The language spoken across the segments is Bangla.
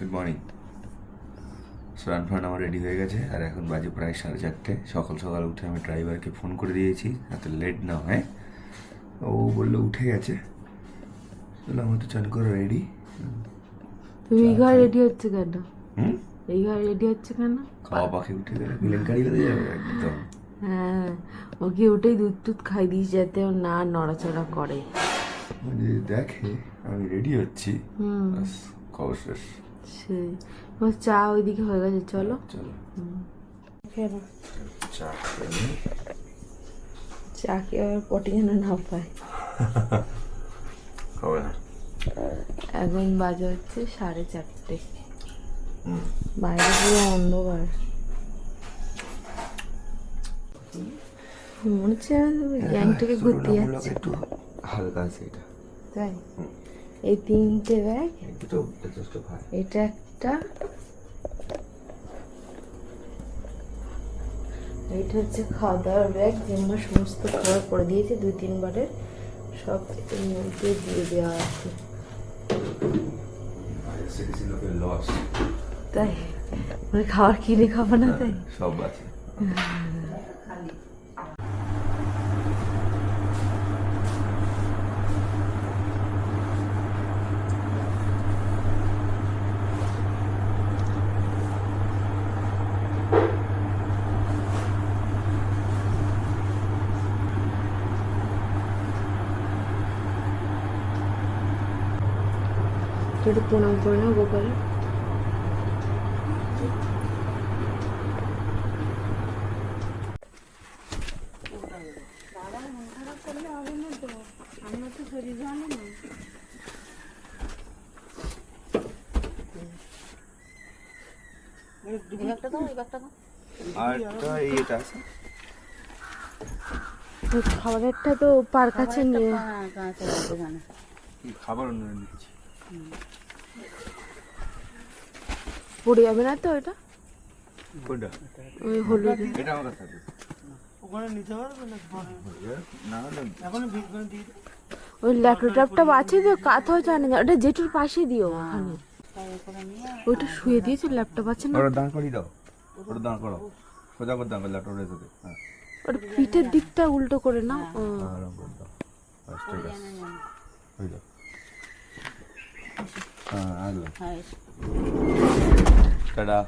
গুড মর্নিং স্নান ফান আমার রেডি হয়ে গেছে। আর এখন বাজে প্রায় সাড়ে চারটে। সকাল সকাল উঠে আমি ড্রাইভারকে ফোন করে দিয়েছি। যাতে লেট না হয়? ও বলল উঠে গেছে। বললাম আমার তো চান করে রেডি তুমি এই ঘরে রেডি হচ্ছে কেন? হুম? এই ঘরে রেডি হচ্ছে কেন? খাওয়া পাখি উঠে গেলে। কেলেঙ্কারি হয়ে যাবে একদম। হ্যাঁ ওকে ওটাই দুধ টুধ খাই দিস যাতে ও না নড়াচড়া করে। মানে দেখে আমি রেডি হচ্ছি। হুম। খবর শেষ। সেই চা ওইদিকে হয়ে গেছে চলো। চলো। চা খেয়ে আবার পটি যেন না পায়। হবে না। এখন বাজে হচ্ছে সাড়ে চারটে। বাইরে পুরো অন্ধকার। মনে হচ্ছে গ্যাং থেকে ঘুরতে যাচ্ছে। একটু হালকা আছে এটা। তাই? এই তিনটে ব্যাগ। এটা একটা। এটা হচ্ছে খাওয়া দাওয়ার ব্যাগ যে আমার সমস্ত খাবার করে দিয়েছে দুই তিনবারের সব এর মধ্যে দিয়ে দেওয়া আছে। তাই? মানে খাবার কিনে খাব না তাই? সব আছে। একটু প্রণাম করে নাও গোপাল। আর একটা এটা আছে। ওই খাবারেরটা তো পার কাছে নিয়ে। খাবার অন্য নিচ্ছি পড়ে যাবে না তো ওইটা কোনটা? ওই হলুদ এটা আমার কাছে আছে। ওখানে নিতে পারবে না না এখন ভিড় দিয়ে ওই ল্যাপটপটা আছে তো কাঁথাও জানে না ওটা জেঠুর পাশে দিও ওখানে। ওইটা শুয়ে দিয়েছে ল্যাপটপ আছে না? ওটা দাঁড় করিয়ে দাও। ওটা দাঁড় করো সোজা করে দাঁড় ল্যাপটপ রেখে দে হ্যাঁ। ওর পিঠের দিকটা উল্টো করে না ও। আরাম করে দাও। বাস ঠিক আছে। হয়ে যাও হ্যাঁ টাটা।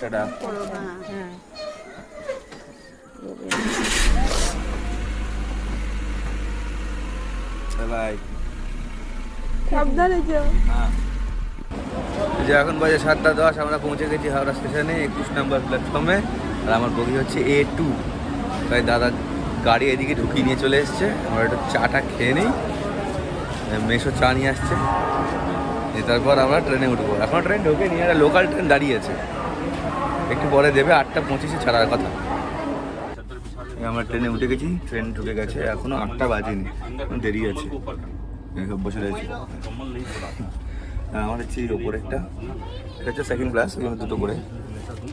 টাটা বাই সাবধানে যাও। হ্যাঁ। যে এখন বাজে সাতটা দশ আমরা পৌঁছে গেছি হাওড়া স্টেশনে একুশ নাম্বার প্ল্যাটফর্মে আর আমার বগি হচ্ছে এ টু তাই দাদা গাড়ি এদিকে ঢুকিয়ে নিয়ে চলে এসছে। আমরা একটু চাটা খেয়ে নিই। মেশো চা নিয়ে আসছে। তারপর আমরা ট্রেনে উঠবো। এখন ট্রেন ঢুকে নিয়ে একটা লোকাল ট্রেন দাঁড়িয়ে আছে। একটু পরে দেবে আটটা পঁচিশে ছাড়ার কথা। এই আমরা ট্রেনে উঠে গেছি ট্রেন ঢুকে গেছে। এখনও আটটা বাজেনি দেরি আছে। সব বসে রয়েছি। হ্যাঁ, আমার হচ্ছে ওপরে একটা। এটা হচ্ছে সেকেন্ড ক্লাস দুটো করে।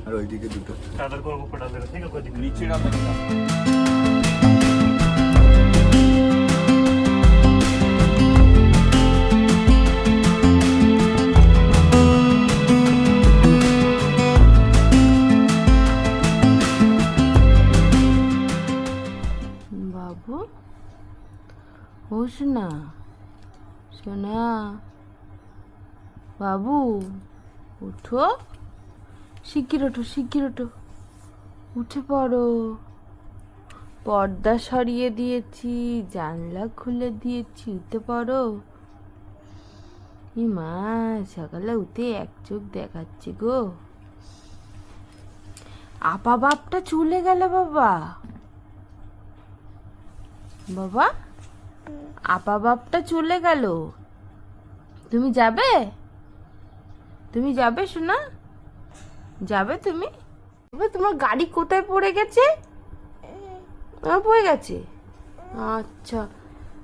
আর ওইদিকে দুটো। শোনা শোনা বাবু, উঠো। শিগগির ওঠো শিগগির ওঠো। উঠে পড়ো। পর্দা সরিয়ে দিয়েছি, জানলা খুলে দিয়েছি, উঠে পড়ো। মা, সকালে উঠে এক চোখ দেখাচ্ছে গো। আপা বাপটা চলে গেল বাবা। বাবা? আপা বাপটা চলে গেল। তুমি যাবে? তুমি যাবে শোনা যাবে তুমি? বাবা, তোমার গাড়ি কোথায় পড়ে গেছে? পড়ে গেছে। আচ্ছা।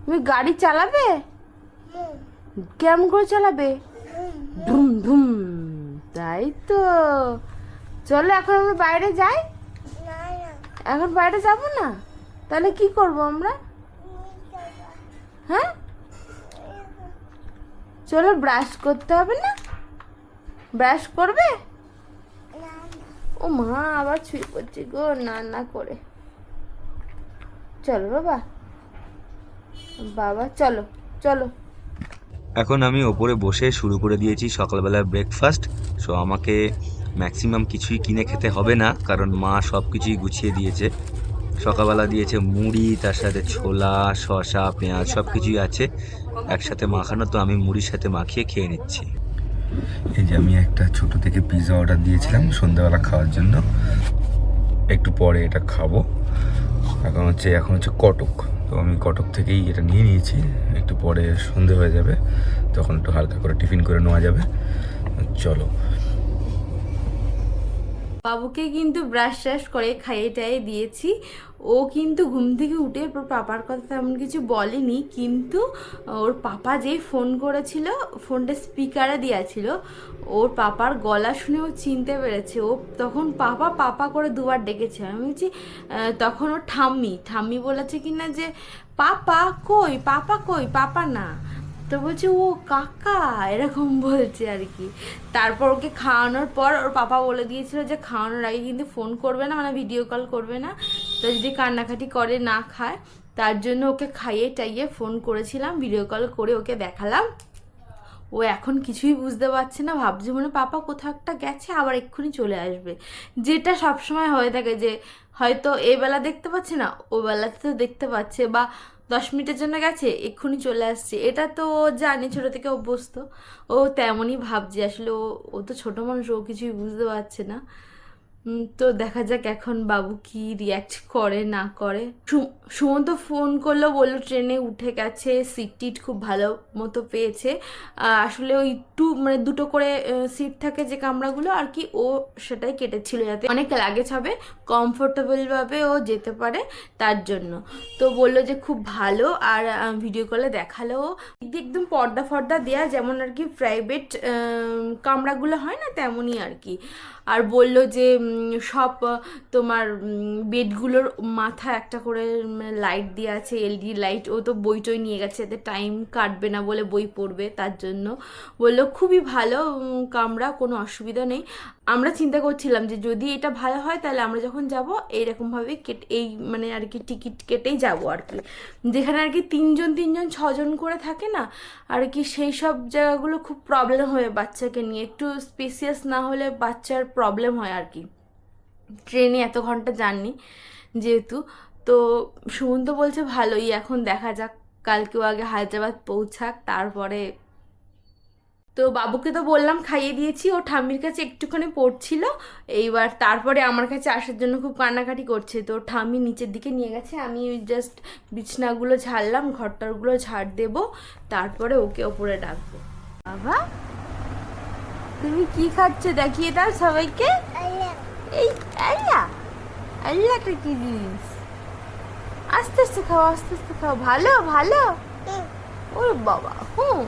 তুমি গাড়ি চালাবে? কেমন করে চালাবে? ধুম ধুম। তাই তো। চলো এখন আমরা বাইরে যাই? এখন বাইরে যাব না? তাহলে কি করব আমরা? হ্যাঁ? চলো ব্রাশ করতে হবে না? ব্রাশ করবে? ও মা, আবার ছুঁয়ে পড়ছে গো, না না করে। চলো বাবা। বাবা, চলো চলো। এখন আমি ওপরে বসে শুরু করে দিয়েছি সকালবেলার ব্রেকফাস্ট সো আমাকে ম্যাক্সিমাম কিছুই কিনে খেতে হবে না, কারণ মা সব কিছুই গুছিয়ে দিয়েছে। সকালবেলা দিয়েছে মুড়ি, তার সাথে ছোলা, শসা, পেঁয়াজ সব কিছুই আছে। একসাথে মাখানো, তো আমি মুড়ির সাথে মাখিয়ে খেয়ে নিচ্ছি। এই যে আমি একটা ছোট থেকে পিৎজা অর্ডার দিয়েছিলাম সন্ধ্যাবেলা খাওয়ার জন্য। একটু পরে এটা খাব। এখন হচ্ছে এখন হচ্ছে কটক। তো আমি কটক থেকেই এটা নিয়ে নিয়েছি। একটু পরে সন্ধে হয়ে যাবে, তখন একটু হালকা করে টিফিন করে নেওয়া যাবে। চলো। বাবুকে কিন্তু ব্রাশ ট্রাশ করে খাইয়ে টাইয়ে দিয়েছি। ও কিন্তু ঘুম থেকে উঠে ওর পাপার কথা তেমন কিছু বলেনি, কিন্তু ওর পাপা যেই ফোন করেছিল ফোনটা স্পিকারে দিয়েছিল, ওর পাপার গলা শুনে ও চিনতে পেরেছে। ও তখন পাপা পাপা করে দুবার ডেকেছে। আমি বলছি তখন ও ঠাম্মি ঠাম্মি বলেছে কি না যে, পাপা কই পাপা কই, পাপা না। তো বলছে, ও কাকা, এরকম বলছে আর কি। তারপর ওকে খাওয়ানোর পর ওর পাপা বলে দিয়েছিল যে, খাওয়ানোর আগে কিন্তু ফোন করবে না মানে ভিডিও কল করবে না। তো যদি কান্নাকাটি করে, না খায়, তার জন্য ওকে খাইয়ে টাইয়ে ফোন করেছিলাম, ভিডিও কল করে ওকে দেখালাম। ও এখন কিছুই বুঝতে পারছে না, ভাবছে মনে পাপা কোথাও একটা গেছে, আবার এক্ষুনি চলে আসবে। যেটা সবসময় হয়ে থাকে যে, হয়তো এ বেলা দেখতে পাচ্ছে না ও বেলাতে তো দেখতে পাচ্ছে, বা দশ মিনিটের জন্য গেছে, এক্ষুনি চলে আসছে। এটা তো ও জানে, ছোটো থেকে অভ্যস্ত। ও তেমনই ভাবছে, আসলে ও ও তো ছোটো মানুষ, ও কিছুই বুঝতে পারছে না। তো দেখা যাক এখন বাবু কি রিয়াক্ট করে, না করে। সুমন্ত ফোন করল, বলল ট্রেনে উঠে গেছে সিট টিট খুব ভালো মতো পেয়েছে। আসলে ওই টু মানে দুটো করে সিট থাকে যে কামরাগুলো, আর কি ও সেটাই কেটেছিল যাতে অনেক লাগেজ হবে কমফোর্টেবলভাবে ও যেতে পারে তার জন্য। তো বলল যে খুব ভালো, আর ভিডিও কলে দেখাল একদম পর্দা ফর্দা দেয়া, যেমন আর কি প্রাইভেট কামরাগুলো হয় না তেমনই আর কি। আর বলল যে সব তোমার বেডগুলোর মাথা একটা করে লাইট দিয়ে আছে এলডি লাইট ও তো বই টই নিয়ে গেছে, এতে টাইম কাটবে না বলে বই পড়বে তার জন্য। বলল, খুবই ভালো কামরা, কোনো অসুবিধা নেই। আমরা চিন্তা করছিলাম যে, যদি এটা ভালো হয়, তাহলে আমরা যখন যাব, এইরকমভাবে কেটে, এই মানে আর কি টিকিট কেটেই যাব আর কি। যেখানে আর কি তিনজন তিনজন, ছজন করে থাকে না, আর কি সেই সব জায়গাগুলো খুব প্রবলেম হয় বাচ্চাকে নিয়ে। একটু স্পেসিয়াস না হলে বাচ্চার প্রবলেম হয় আর কি। ট্রেনে এত ঘণ্টা জার্নি যেহেতু। তো সুমন্ত বলছে ভালোই, এখন দেখা যাক, কালকেও আগে হায়দ্রাবাদ পৌঁছাক, তারপরে তো বাবুকে তো বললাম খাইয়ে দিয়েছি, ও ঠাম্মির কাছে একটুখানি পড়ছিল, এইবার তারপরে আমার কাছে আসার জন্য খুব কান্নাকাটি করছে। তো ঠাম্মি নিচের দিকে নিয়ে গেছে, আমি জাস্ট বিছনাগুলো ঝাড়লাম, ঘরটারগুলো ঝাড় দেবো, তারপরে ওকে ওপরে ডাকবো। বাবা, তুমি কি খাচ্ছ? দেখিয়ে দাও সবাইকে। এই আল্লাহ আল্লাহটা কি জিনিস? আস্তে আস্তে খাও, আস্তে আস্তে খাও, ভালো ভালো। ওর বাবা, হুম,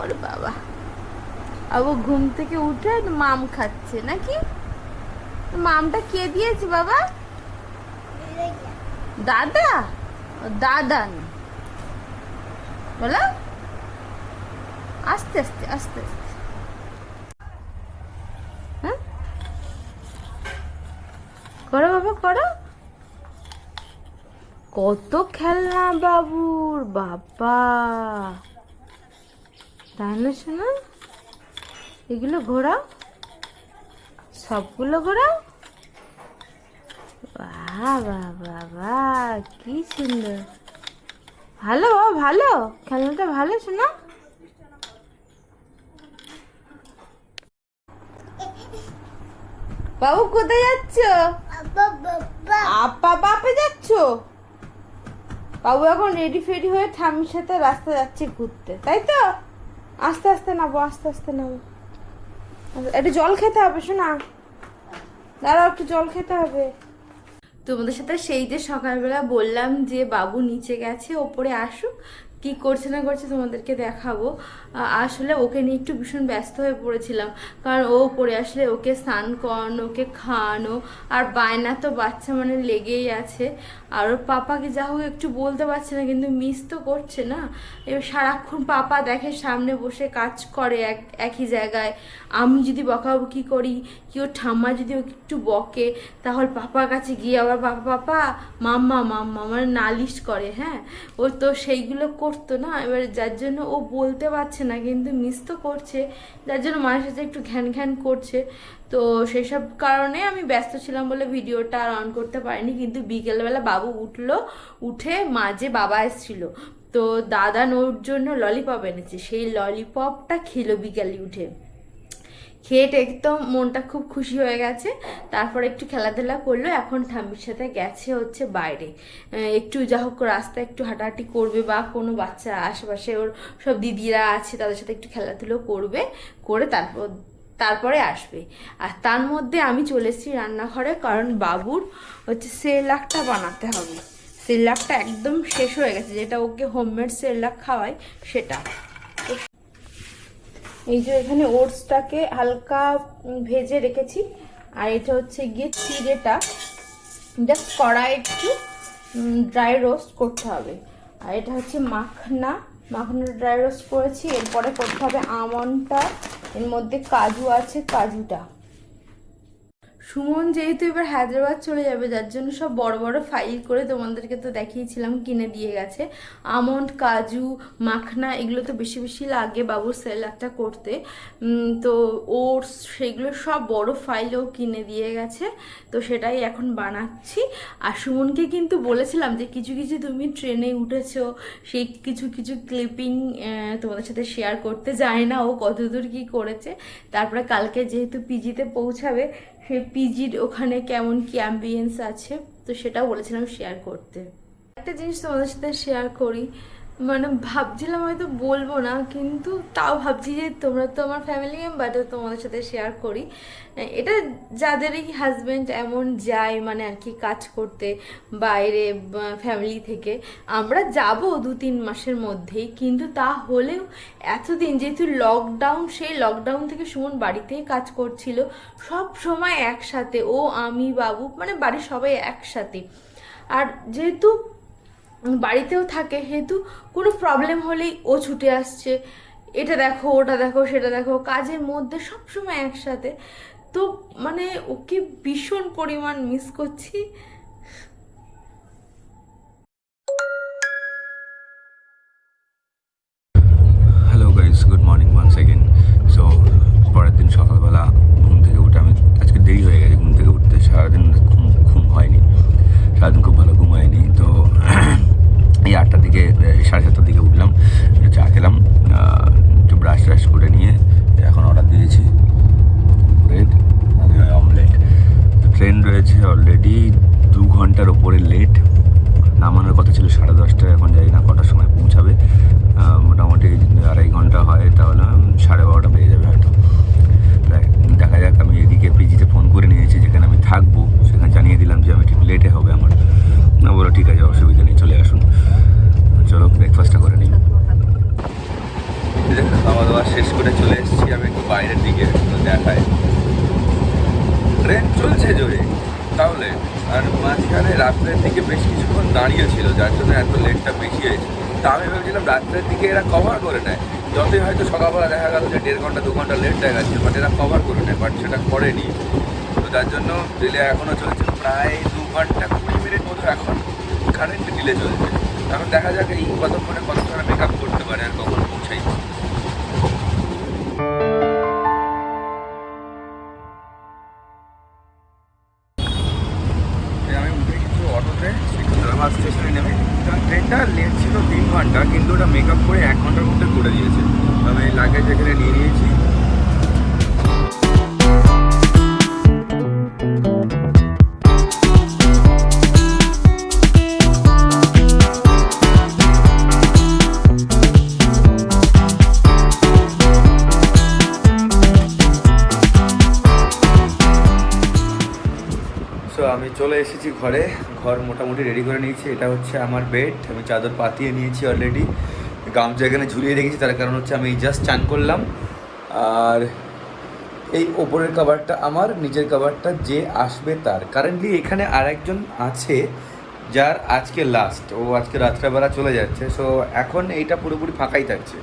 ওর বাবা। আবু ঘুম থেকে উঠে মাম খাচ্ছে, নাকি? মামটা কে দিয়েছে বাবা? দাদা? দাদা বলো। আস্তে আস্তে আস্তে আস্তে হ্যাঁ করো। কত খেলনা বাবুর, বাবা। তাই না শোনা এগুলো ঘোরাও। সবগুলো ঘোরাও। বাহ বাহ কি সুন্দর। ভালো বাবা ভালো। খেলনাটা ভালো শোনা বাবু, কোথায় যাচ্ছ? আপা বাপে যাচ্ছ? বাবু এখন রেডি ফেডি হয়ে ঠাম্মির সাথে রাস্তা যাচ্ছে ঘুরতে, তাই তো? আস্তে আস্তে নাবো আস্তে আস্তে নাবো একটু জল খেতে হবে শোনা দাঁড়াও, একটু জল খেতে হবে। তোমাদের সাথে সেই যে সকালবেলা বললাম যে বাবু নিচে গেছে, ওপরে আসুক। কি করছে না করছে তোমাদেরকে দেখাবো। আসলে ওকে নিয়ে একটু ভীষণ ব্যস্ত হয়ে পড়েছিলাম। কারণ ও পড়ে আসলে ওকে স্নান করানো, ওকে খাওয়ানো, আর বায়না তো বাচ্চা মানে লেগেই আছে। আর ওর পাপাকে যা হোক একটু বলতে পারছে না, কিন্তু মিস তো করছে না। এবার সারাক্ষণ পাপা দেখে সামনে বসে কাজ করে এক, একই জায়গায়। আমি যদি বকাবকি করি কি ওর ঠাম্মা যদি ওকে একটু বকে, তাহলে পাপার কাছে গিয়ে আবার, পাপা পাপা, মাম্মা মাম্মা মানে নালিশ করে হ্যাঁ? ও তো সেইগুলো করতো না, এবার যার জন্য ও বলতে পারছে না, কিন্তু মিস তো করছে, যার জন্য মায়ের সাথে একটু ঘ্যান ঘ্যান করছে। তো সেসব কারণে আমি ব্যস্ত ছিলাম বলে ভিডিওটা আর অন করতে পারিনি, কিন্তু বিকেলবেলা বাবু উঠল, উঠে মাঝে বাবা এসেছিল, তো দাদা নোর জন্য ললিপপ এনেছে, সেই ললিপপটা খেলো বিকালে উঠে। খেয়ে একদম মনটা খুব খুশি হয়ে গেছে। তারপর একটু খেলাধুলা করল, এখন ঠাম্মির সাথে গেছে হচ্ছে বাইরে। একটু যা হোক রাস্তায় একটু হাঁটাহাঁটি করবে বা কোনো বাচ্চা আশেপাশে ওর সব দিদিরা আছে, তাদের সাথে একটু খেলাধুলো করবে, করে তারপর, তারপরে আসবে। আর তার মধ্যে আমি চলে এসেছি রান্নাঘরে, কারণ বাবুর হচ্ছে সেলাকটা বানাতে হবে। সেলাকটা একদম শেষ হয়ে গেছে, যেটা ওকে হোমমেড সেলাক খাওয়ায় সেটা। এই যে এখানে ওটসটাকে হালকা ভেজে রেখেছি, আর এটা হচ্ছে গিয়ে চিড়েটা। জাস্ট কড়াই একটু ড্রাই রোস্ট করতে হবে। আর এটা হচ্ছে মাখনা। মাখনা ড্রাই রোস্ট করেছি, এরপরে করতে হবে আমনটা, এর মধ্যে কাজু আছে, কাজুটা। সুমন যেহেতু এবার হায়দ্রাবাদ চলে যাবে, যার জন্য সব বড় বড় ফাইল করে তোমাদেরকে তো দেখিয়েছিলাম, কিনে দিয়ে গেছে। আমন্ড, কাজু, মাখনা, এগুলো তো বেশি বেশি লাগে বাবুর সেলাকটা করতে। তো ওটস, সেগুলো সব বড় ফাইলও কিনে দিয়ে গেছে। তো সেটাই এখন বানাচ্ছি। আর সুমনকে কিন্তু বলেছিলাম যে, কিছু কিছু তুমি ট্রেনে উঠেছো, সেই কিছু কিছু ক্লিপিং তোমাদের সাথে শেয়ার করতে যায় না, ও কতদূর কি করেছে। তারপরে কালকে যেহেতু পিজিতে পৌঁছাবে পিজির ওখানে কেমন কি অ্যাম্বিয়েন্স আছে? তো সেটা বলেছিলাম শেয়ার করতে। একটা জিনিস তোমাদের সাথে শেয়ার করি মানে ভাবছিলাম হয়তো বলব না, কিন্তু তাও ভাবছি যে তোমরা তো আমার ফ্যামিলি মেম্বার তোমাদের সাথে শেয়ার করি। এটা যাদেরই হাজব্যান্ড এমন যায় মানে আর কি কাজ করতে বাইরে ফ্যামিলি থেকে, আমরা যাব দু তিন মাসের মধ্যেই, কিন্তু তা হলেও এতদিন যেহেতু লকডাউন সেই লকডাউন থেকে সুমন বাড়িতেই কাজ করছিল, সব সময় একসাথে, ও, আমি, বাবু মানে বাড়ির সবাই একসাথে। আর যেহেতু বাড়িতেও থাকে সেহেতু কোনো প্রবলেম হলেই ও ছুটে আসছে। এটা দেখো, ওটা দেখো, সেটা দেখো, কাজের মধ্যে সবসময় একসাথে। তো মানে ওকে ভীষণ পরিমাণ মিস করছি। Hello guys good morning once again so পরের দিন সকালবেলা ঘুম থেকে উঠে আমি, আজকে দেরি হয়ে গেছে ঘুম থেকে উঠতে, সারাদিন ঘুম ঘুম হয়নি। সারাদিন খুব ভালো ঘুম হয়নি তো এই আটটার দিকে সাড়ে সাতটার দিকে উঠলাম, একটু চা খেলাম একটু ব্রাশ ট্রাশ করে নিয়ে এখন অর্ডার দিয়েছি ব্রেড অমলেট ট্রেন রয়েছে অলরেডি দু ঘণ্টার ওপরে লেট নামানোর কথা ছিল সাড়ে দশটায় এখন জানি না কটার সময় পৌঁছাবে আহ, মোটামুটি আড়াই ঘণ্টা হয় তাহলে উম, সাড়ে বারোটা বেজে যাবে হয়তো তাই দেখা যাক আমি এদিকে পিজিতে ফোন করে নিয়েছি যেখানে আমি থাকব সেখানে জানিয়ে দিলাম যে আমি ঠিক লেটে হবে আমার না বলো ঠিক আছে অসুবিধা নেই চলে আসুন চলো ব্রেকফাস্টটা করে নিই খাওয়া দাওয়া শেষ করে চলে এসেছি আমি একটু বাইরের দিকে তো দেখায় ট্রেন চলছে জোরে তাহলে আর মাঝখানে রাত্রের দিকে বেশ কিছুক্ষণ দাঁড়িয়েছিল যার জন্য এত লেটটা বেশি হয়েছে। তা আমি ভেবেছিলাম রাত্রের দিকে এরা কভার করে নেয়। যতই হয়তো সকালবেলা দেখা গেল যে দেড় ঘণ্টা, দু ঘণ্টা লেট গেছে বাট এরা কভার করে নেয় বাট সেটা করেনি। তো যার জন্য ডিলে এখনও চলছে প্রায় দু ঘণ্টা, কুড়ি মিনিট মতো এখন কারেন্ট ডিলে চলছে। এখন দেখা যাক এই কতক্ষণে কতক্ষণে মেক আপ করতে পারে আর কখন পৌঁছাই। মেক আপ করে এক ঘণ্টার মধ্যে করে দিয়েছে। আমি লাগেজ এখানে নিয়ে নিয়েছি। আমি চলে এসেছি ঘরে। ঘর মোটামুটি রেডি করে নিয়েছি। এটা হচ্ছে আমার বেড আমি চাদর পাতিয়ে নিয়েছি অলরেডি গামছা এখানে ঝুলিয়ে রেখেছি, তার কারণ হচ্ছে আমি জাস্ট চান করলাম। আর এই ওপরের কাভারটা আমার, নিচের কাভারটা যে আসবে তার। কারেন্টলি এখানে আর একজন আছে, যার আজকে লাস্ট ও আজকে রাত্রেবেলা চলে যাচ্ছে। সো এখন এইটা পুরোপুরি ফাঁকাই থাকছে।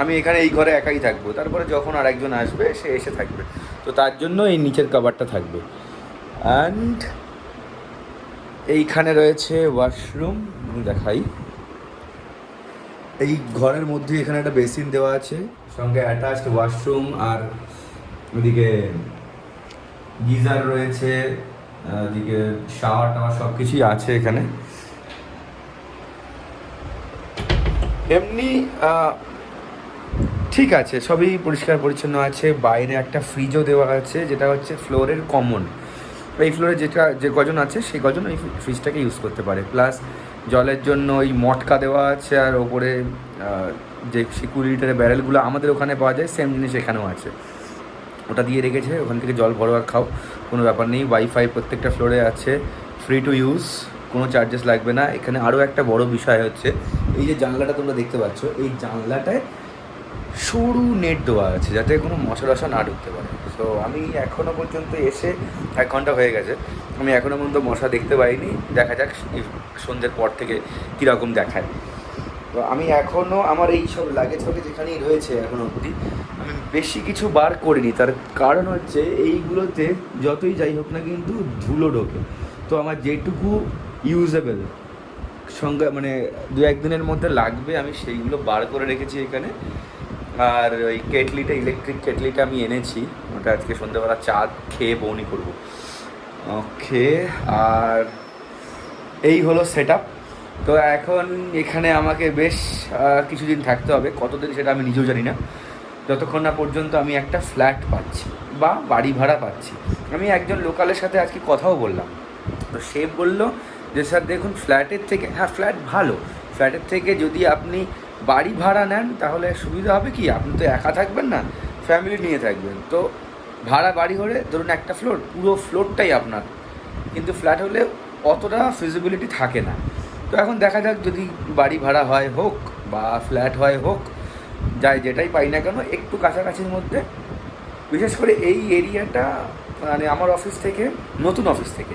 আমি এখানে এই ঘরে একাই থাকব। তারপরে যখন আর একজন আসবে, সে এসে থাকবে। তো তার জন্য এই নিচের কাভারটা থাকবে। অ্যান্ড এইখানে রয়েছে ওয়াশরুম দেখাই। এই ঘরের মধ্যে এখানে একটা বেসিন দেওয়া আছে, সঙ্গে অ্যাটাচড ওয়াশরুম আর ওদিকে গিজার রয়েছে, ওদিকে শাওয়ার টাওয়ার সব কিছুই আছে এখানে। এমনি ঠিক আছে, সবই পরিষ্কার পরিচ্ছন্ন আছে, বাইরে একটা ফ্রিজও দেওয়া আছে, যেটা হচ্ছে ফ্লোরের কমন এই ফ্লোরে যেটা, যে কজন আছে, সেই কজন ওই ফ্রিজটাকে ইউজ করতে পারে। প্লাস জলের জন্য ওই মটকা দেওয়া আছে আর ওপরে যে কুড়ি লিটারের ব্যারেলগুলো আমাদের ওখানে পাওয়া যায় সেম জিনিস এখানেও আছে। ওটা দিয়ে রেখেছে, ওখান থেকে জল ভরো আর খাও, কোনো ব্যাপার নেই। ওয়াইফাই প্রত্যেকটা ফ্লোরে আছে ফ্রি টু ইউজ কোনো চার্জেস লাগবে না। এখানে আরও একটা বড় বিষয় হচ্ছে, এই যে জানলাটা তোমরা দেখতে পাচ্ছ, এই জানলাটায় সরু নেট দেওয়া আছে, যাতে কোনো মশা টশা না ঢুকতে পারে। তো আমি এখনও পর্যন্ত এসে এক ঘণ্টা হয়ে গেছে। আমি এখনও পর্যন্ত মশা দেখতে পাইনি। দেখা যাক সন্ধ্যের পর থেকে কীরকম দেখায়? তো আমি এখনও আমার এই সব লাগেজ ফাগেজ যেখানেই রয়েছে এখনও অবধি, আমি বেশি কিছু বার করিনি। তার কারণ হচ্ছে এইগুলোতে যতই যাই হোক না কিন্তু ধুলো ঢোকে। তো আমার যেটুকু ইউজেবল সঙ্গে মানে দু একদিনের মধ্যে লাগবে, আমি সেইগুলো বার করে রেখেছি এখানে। আর ওই কেটলিটা ইলেকট্রিক কেটলিটা আমি এনেছি। ওটা আজকে সন্ধ্যেবেলা চা খেয়ে বৌনি করব। ওকে, আর এই হলো সেট তো এখন এখানে আমাকে বেশ কিছুদিন থাকতে হবে। কতদিন সেটা আমি নিজেও জানি না। যতক্ষণ না পর্যন্ত আমি একটা ফ্ল্যাট পাচ্ছি বা বাড়ি ভাড়া পাচ্ছি। আমি একজন লোকালের সাথে আজকে কথাও বললাম। তো সে বলল যে, স্যার, দেখুন ফ্ল্যাটের থেকে হ্যাঁ ফ্ল্যাট ভালো। ফ্ল্যাটের থেকে যদি আপনি বাড়ি ভাড়া নেন, তাহলে সুবিধা হবে কি? আপনি তো একা থাকবেন না ফ্যামিলি নিয়ে থাকবেন। তো ভাড়া বাড়ি হলে ধরুন একটা ফ্লোর পুরো ফ্লোরটাই আপনার। কিন্তু ফ্ল্যাট হলে অতটা ফিজিবিলিটি থাকে না। তো এখন দেখা যাক যদি বাড়ি ভাড়া হয় হোক বা ফ্ল্যাট হয় হোক, যাই যেটাই পাই না কেন, একটু কাছাকাছির মধ্যে। বিশেষ করে এই এরিয়াটা মানে আমার অফিস থেকে, নতুন অফিস থেকে,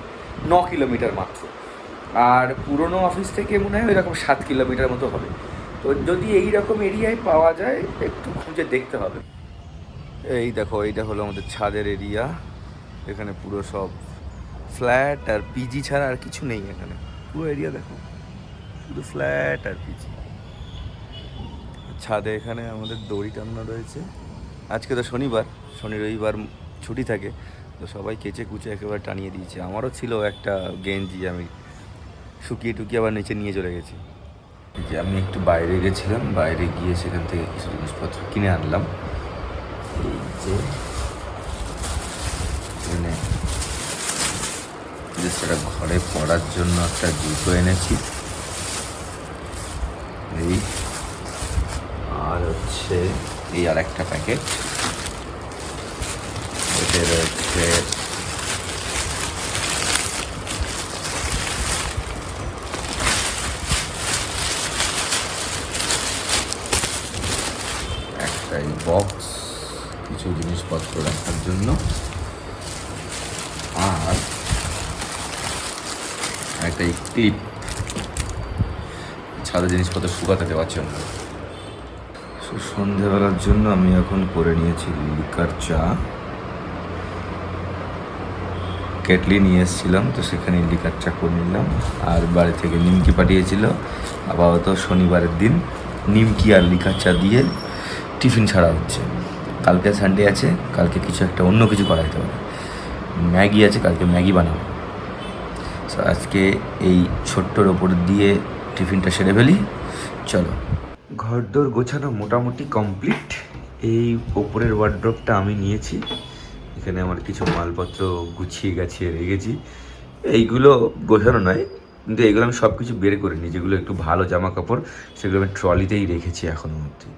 ন কিলোমিটার মাত্র। আর পুরনো অফিস থেকে মনে হয় এরকম সাত কিলোমিটার মতো হবে। তো যদি এই রকম এরিয়ায় পাওয়া যায়, একটু খুঁজে দেখতে হবে। এই দেখো, এইটা হলো আমাদের ছাদের এরিয়া এখানে পুরো সব ফ্ল্যাট আর পিজি ছাড়া আর কিছু নেই এখানে। পুরো এরিয়া দেখো। শুধু ফ্ল্যাট আর পিজি ছাদে এখানে আমাদের দড়ি টানানো রয়েছে। আজকে তো শনিবার, শনি রবিবার ছুটি থাকে, তো সবাই কেচে কুচে একেবারে টানিয়ে দিয়েছে। আমারও ছিল একটা গেঞ্জি, আমি শুকিয়ে টুকিয়ে আবার নিচে নিয়ে চলে গেছি। যে আমি একটু বাইরে গেছিলাম, বাইরে গিয়ে সেখান থেকে কিছু জিনিসপত্র কিনে আনলাম। এই যে জাস্ট একটা ঘরে পড়ার জন্য একটা জুতো এনেছি। এই। আর হচ্ছে এই আর একটা প্যাকেট। এতে রয়েছে একটা বক্স, কিছু জিনিসপত্র রাখার জন্য আর একটা ক্লিপ ছাদে জিনিসপত্র শুকাতে দেওয়ার জন্য। So, সন্ধেবেলার জন্য আমি এখন করে নিয়েছি লিকার চা। কেটলি নিয়ে এসেছিলাম তো সেখানে লিকার চা করে নিলাম। আর বাড়ি থেকে নিমকি পাঠিয়েছিল। আপাতত শনিবারের দিন নিমকি আর লিকার চা দিয়ে টিফিন ছাড়া হচ্ছে। কালকে সানডে আছে কালকে কিছু একটা অন্য কিছু করা যেতে পারে। ম্যাগি আছে কালকে ম্যাগি বানাবো। আজকে এই ছোট্টর ওপর দিয়ে টিফিনটা সেরে ফেলি। চলো। ঘরদোর গোছানো মোটামুটি কমপ্লিট। এই ওপরের ওয়ার্ড্রপটা আমি নিয়েছি। এখানে আমার কিছু মালপত্র গুছিয়ে গাছিয়ে রেখেছি। এইগুলো গোছানো নয়, কিন্তু এগুলো আমি সব কিছু বের করিনি যেগুলো একটু ভালো জামা কাপড় সেগুলো আমি ট্রলিতেই রেখেছি এখনও অবধি।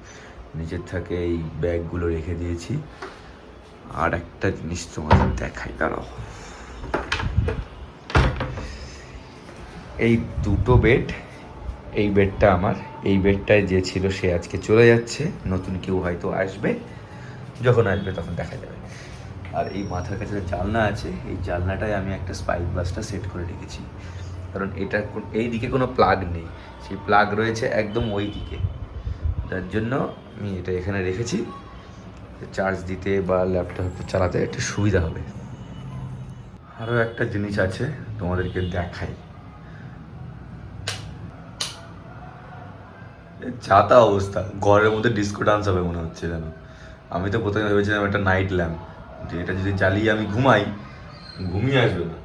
নিজের থাকে এই ব্যাগগুলো রেখে দিয়েছি। আর একটা জিনিস তোমাদের দেখাই, দাঁড়াও। এই দুটো বেড এই বেডটা আমার। এই বেডটায় যে ছিল সে আজকে চলে যাচ্ছে। নতুন কেউ হয়তো আসবে। যখন আসবে তখন দেখা যাবে। আর এই মাথার কাছে জানলা আছে। এই জানলাটায় আমি একটা স্পাইক বাসটা সেট করে রেখেছি। কারণ এটা এই দিকে কোনো প্লাগ নেই। সেই প্লাগ রয়েছে একদম ওই দিকে। যার জন্য আমি এটা এখানে রেখেছি। চার্জ দিতে বা ল্যাপটপ চালাতে একটু সুবিধা হবে। আরও একটা জিনিস আছে তোমাদেরকে দেখাই। এ ছাতা অবস্থা। ঘরের মধ্যে ডিস্কো ডান্স হবে মনে হচ্ছে যেন। আমি তো প্রথমে ভেবেছিলাম একটা নাইট ল্যাম্প যে এটা যদি জ্বালিয়ে আমি ঘুমাই, ঘুমিয়ে আসবে না।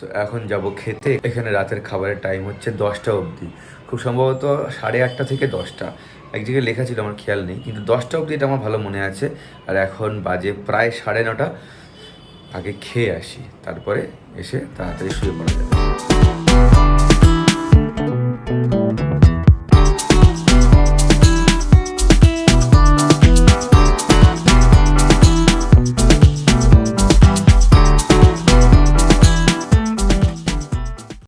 তো এখন যাব খেতে। এখানে রাতের খাবারের টাইম হচ্ছে দশটা অবধি। খুব সম্ভবত সাড়ে আটটা থেকে দশটা। এক জায়গায় লেখা ছিল, আমার খেয়াল নেই। কিন্তু দশটা অবধি এটা আমার ভালো মনে আছে। আর এখন বাজে প্রায় সাড়ে নটা। আগে খেয়ে আসি। তারপরে এসে তাড়াতাড়ি শুয়ে পড়া যাবে